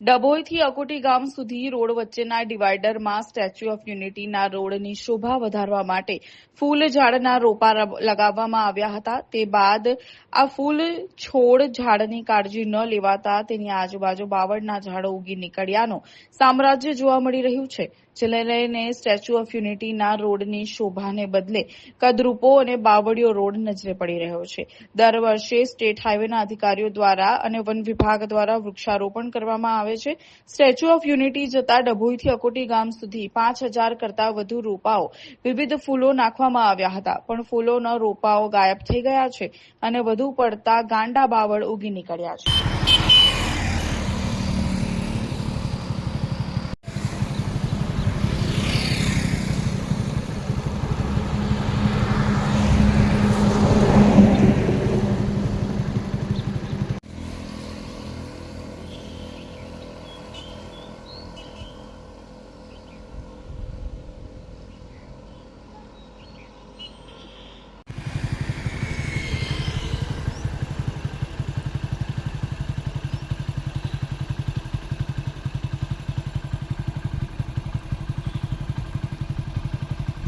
ડભોઈથી અકોટી ગામ સુધી રોડ વચ્ચેના ડિવાઈડરમાં સ્ટેચ્યુ ઓફ યુનિટીના રોડની શોભા વધારવા માટે ફૂલ ઝાડના રોપા લગાવવામાં આવ્યા હતા. તે બાદ આ ફૂલ છોડ ઝાડની કાળજી ન લેવાતા તેની આજુબાજુ બાવળના ઝાડો ઉગી નીકળ્યાનો સામ્રાજ્ય જોવા મળી રહ્યું છે, જેને લઈને સ્ટેચ્યુ ઓફ યુનિટીના રોડની શોભાને બદલે કદરૂપો અને બાવળીઓ રોડ નજરે પડી રહ્યો છે. દર વર્ષે સ્ટેટ હાઈવેના અધિકારીઓ દ્વારા અને વન વિભાગ દ્વારા વૃક્ષારોપણ કરવામાં આવે છે. સ્ટેચ્યુ ઓફ યુનિટી જતા ડભોઈથી અકોટી ગામ સુધી પાંચ હજાર કરતા વધુ રોપાઓ વિવિધ ફૂલો નાખવામાં આવ્યા હતા. પણ ફૂલોના રોપાઓ ગાયબ થઈ ગયા છે અને વધુ પડતા ગાંડા બાવળ ઉગી નીકળ્યા છે.